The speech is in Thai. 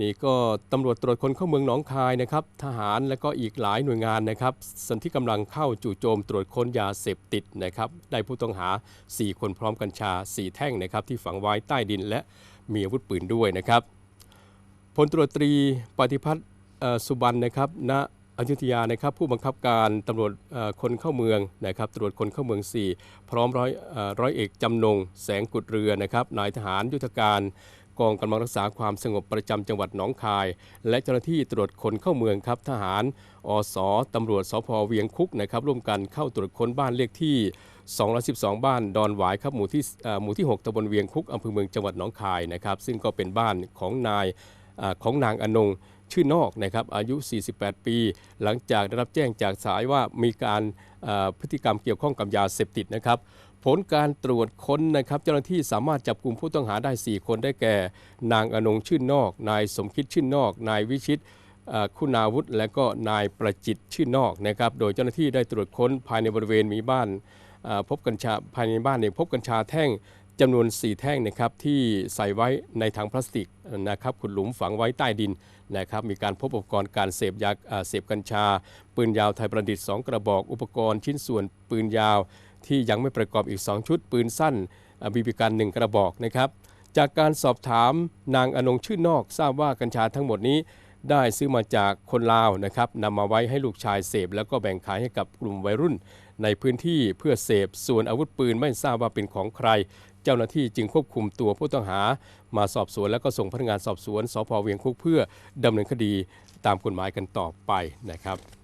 นี่ก็ตำรวจตรวจคนเข้าเมืองหนองคายนะครับ ทหารและก็อีกหลายหน่วยงานนะครับส่วนที่กำลังเข้าจู่โจมตรวจค้นยาเสพติดนะครับ ได้ผู้ต้องหา 4 คนพร้อมกัญชา 4 แท่งนะครับ ที่ฝังไว้ใต้ดินและมีอาวุธปืนด้วยนะครับพลตรวจตรีปฏิพัฒน์สุบรรณนะครับณอยุธยานะครับผู้บังคับการตำรวจคนเข้าเมืองนะครับตรวจคนเข้าเมือง 4 พร้อมร้อยร้อยเอกจำนงแสงกุดเรือนะครับนายทหารยุทธการ กองกำลังรักษาความสงบประจำจังหวัดหนองคาย และเจ้าหน้าที่ตรวจคนเข้าเมืองครับทหาร อสตำรวจสพเวียงคุกนะครับร่วมกันเข้าตรวจค้นบ้านเลขที่ 212 บ้านดอนหวายครับหมู่ที่หมู่ที่ 6ตำบลเวียงคุกอำเภอเมืองจังหวัดหนองคายนะครับซึ่งก็เป็นบ้านของนายอของนางอนงชื่อนอกนะครับอายุ 48 ปี หลังจากได้รับแจ้งจากสายว่ามีการพฤติกรรมเกี่ยวข้องกับยาเสพติดนะครับ ผลการตรวจค้นนะครับเจ้าหน้าที่สามารถจับกลุ่มผู้ต้องหาได้ 4 คนได้แก่ นางอนงชื่นนอก นายสมคิดชื่นนอก นายวิชิตคุณาวุฒิและก็นายประจิตชื่นนอกนะครับโดยเจ้าหน้าที่ได้ตรวจค้นภายในบริเวณมีบ้านพบกัญชาภายในบ้านเนี่ยพบกัญชาแท่งจำนวน 4 แท่งนะครับที่ใส่ไว้ในถังพลาสติกนะครับขุดหลุมฝังไว้ใต้ดินนะครับมีการพบอุปกรณ์การเสพยาเอ่อเสพกัญชา ปืนยาวไทยประดิษฐ์ 2 กระบอกอุปกรณ์ชิ้นส่วนปืนยาว ที่ยังไม่ประกอบอีก 2 ชุดปืนสั้นบีบีกัน1กระบอกนะครับ จากการสอบถามนางอนงชื่นนอก ทราบว่ากัญชาทั้งหมดนี้ได้ซื้อมาจากคนลาวนะครับนำมาไว้ให้ลูกชายเสพ แล้วก็แบ่งขายให้กับกลุ่มวัยรุ่น ในพื้นที่เพื่อเสพส่วนอาวุธปืนไม่ทราบว่าเป็นของใคร เจ้าหน้าที่จึงควบคุมตัวผู้ต้องหา มาสอบสวนแล้วก็ส่งพนักงานสอบสวนสพเวียงคุกเพื่อดำเนินคดีตามกฎหมายกันต่อไปนะครับ